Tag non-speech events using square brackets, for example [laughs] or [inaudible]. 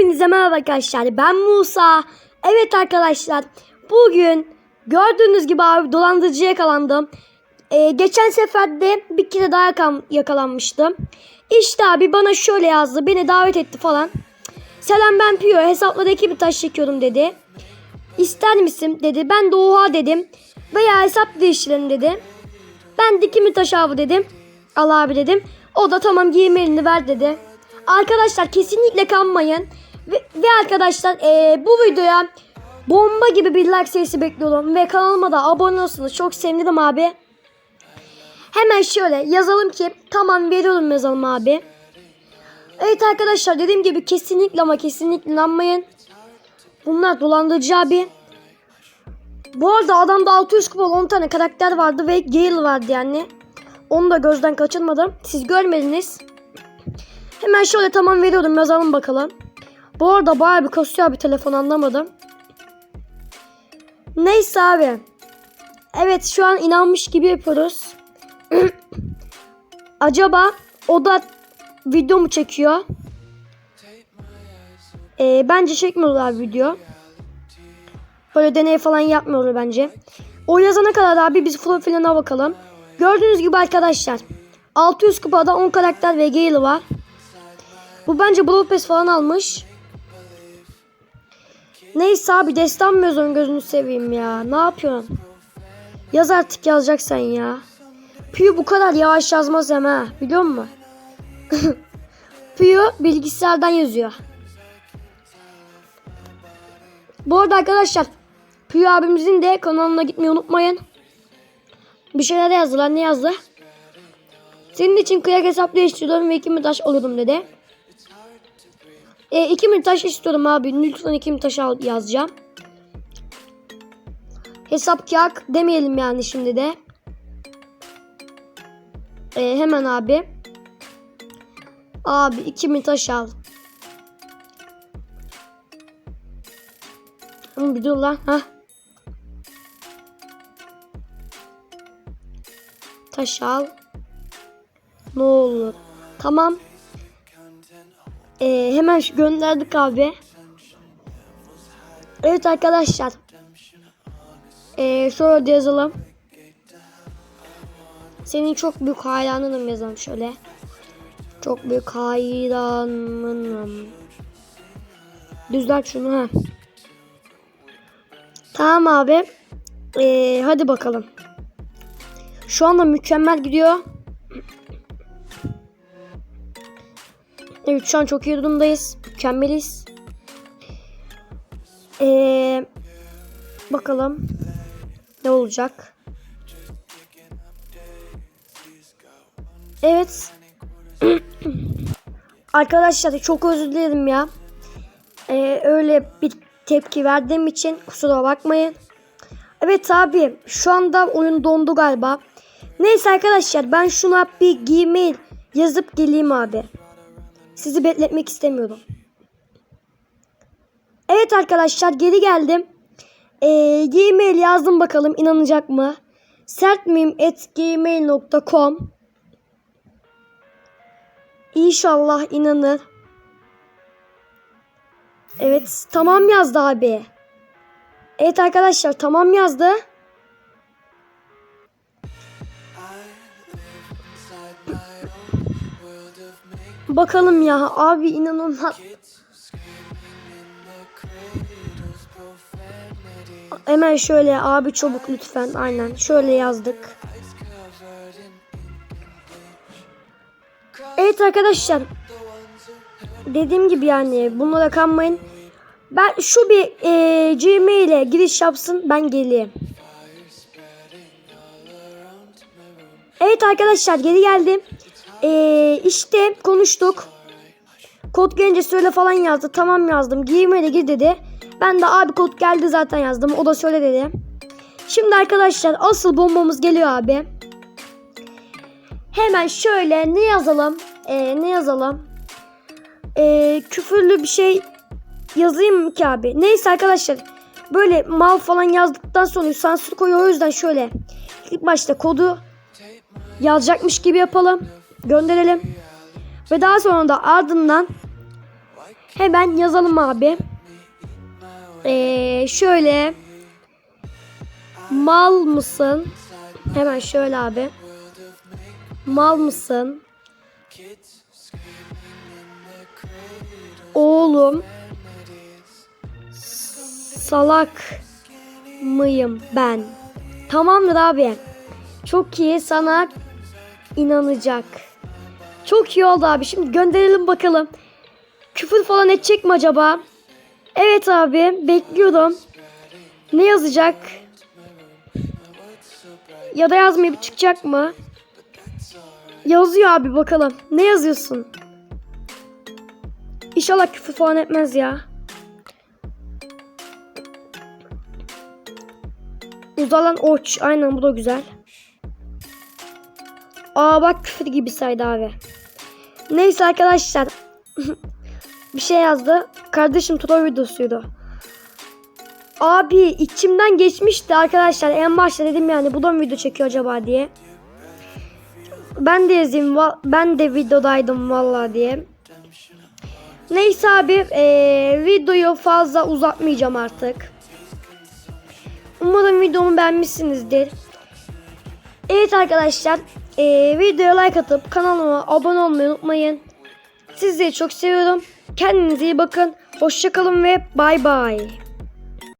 Hepinize merhaba arkadaşlar. Ben Musa. Evet arkadaşlar. Bugün gördüğünüz gibi abi dolandırıcıya yakalandım. Ee, geçen sefer de bir kere daha yakalanmıştım. İşte abi bana şöyle yazdı. Beni davet etti falan. Selam ben Piyo. Hesaplardaki bir taş çekiyorum dedi. İster misin dedi. Ben de oha dedim. Veya hesap değiştirelim dedi. Ben dikimi taş abi dedim. Al abi dedim. O da tamam giyim elini ver dedi. Arkadaşlar kesinlikle kanmayın. Ve, ve arkadaşlar eee, bu videoya bomba gibi bir like sayısı bekliyorum. Ve kanalıma da abone olsanız çok sevinirim abi. Hemen şöyle yazalım ki tamam veriyorum yazalım abi. Evet arkadaşlar dediğim gibi kesinlikle ama kesinlikle inanmayın. Bunlar dolandırıcı abi. Bu arada adamda 600 kupon 10 tane karakter vardı ve Gale vardı yani. Onu da gözden kaçırmadım. Siz görmediniz. Hemen şöyle tamam veriyorum yazalım bakalım. Bu arada bayağı bir kasıyor abi telefon anlamadım. Neyse abi. Evet şu an inanmış gibi yapıyoruz. [clears throat] Acaba o da video mu çekiyor? Ee, bence çekmiyorlar video. Böyle deney falan yapmıyorlar bence. O yazana kadar abi biz profiline bakalım. Gördüğünüz gibi arkadaşlar. 600 kupada 10 karakter ve Gale var. Bu bence Brawl Pass falan almış. Neyse abi destan mı yazıyorsun gözünü seveyim ya. Ne yapıyorsun? Yaz artık yazacaksan ya. Piyo bu kadar yavaş yazmaz hem ha. Biliyor musun? [laughs] Piyo bilgisayardan yazıyor. Bu arada arkadaşlar Piyo abimizin de kanalına gitmeyi unutmayın. Bir şeyler yazdılar. Ne yazdı? Senin için kıyak hesap değiştiriyorum ve iki mi taş alırım dedi. E, iki taş istiyorum abi. Lütfen iki mi taş al yazacağım. Hesap kıyak demeyelim yani şimdi de. E, hemen abi. Abi iki mi taş al. Bir dur lan. Hah. Taş al. Ne olur. Tamam. Ee, hemen gönderdik abi. Evet arkadaşlar. Ee, de yazalım. Senin çok büyük hayranınım yazalım şöyle. Çok büyük hayranınım. Düzelt şunu ha. Tamam abi. Ee, hadi bakalım. Şu anda mükemmel gidiyor. Evet şu an çok iyi durumdayız. Mükemmeliz. Ee, bakalım ne olacak. Evet. [clears throat] Arkadaşlar çok özür dilerim ya. Ee, öyle bir tepki verdiğim için kusura bakmayın. Evet abi şu anda oyun dondu galiba. Neyse arkadaşlar ben şuna bir gmail yazıp geleyim abi. Sizi bekletmek istemiyorum. Evet arkadaşlar geri geldim. Ee, gmail yazdım bakalım inanacak mı? sertmim at gmail.com İnşallah inanır. Evet tamam yazdı abi. Evet arkadaşlar tamam yazdı. Bakalım ya abi inanılmaz. Hemen şöyle abi çabuk lütfen aynen şöyle yazdık. Evet arkadaşlar dediğim gibi yani bunlara kanmayın. Ben şu bir e, Gmail'e giriş yapsın ben geleyim. Evet arkadaşlar geri geldim. Ee, işte konuştuk. Kod gelince söyle falan yazdı. Tamam yazdım. Gmail'e gir dedi. Ben de abi kod geldi zaten yazdım. O da söyle dedi. Şimdi arkadaşlar asıl bombamız geliyor abi. Hemen şöyle ne yazalım? Ee, ne yazalım? Ee, küfürlü bir şey yazayım mı ki abi? Neyse arkadaşlar. Böyle mal falan yazdıktan sonra sansür koyuyor. O yüzden şöyle ilk başta kodu yazacakmış gibi yapalım. Gönderelim. Ve daha sonra da ardından Hemen yazalım abi. Ee, şöyle mal mısın? Hemen şöyle abi. Mal mısın? Oğlum salak mıyım ben? Tamamdır abi. Çok iyi sana inanacak. Çok iyi oldu abi. Şimdi gönderelim bakalım. Küfür falan edecek mi acaba? Evet abi bekliyorum. Ne yazacak? Ya da yazmayıp çıkacak mı? Yazıyor abi bakalım. Ne yazıyorsun? İnşallah küfür falan etmez ya. Uzalan oç. Aynen bu da güzel. Aa bak küfür gibi saydı abi. Neyse arkadaşlar. [laughs] bir şey yazdı. Kardeşim troll videosuydu. Abi içimden geçmişti arkadaşlar. En başta dedim yani bu da mı video çekiyor acaba diye. Ben de yazayım. Ben de videodaydım vallahi diye. Neyse abi eee, videoyu fazla uzatmayacağım artık. Umarım videomu beğenmişsinizdir. Evet arkadaşlar eee videoya like atıp kanalıma abone olmayı unutmayın. Sizleri çok seviyorum. Kendinize iyi bakın. Hoşçakalın ve bay bay.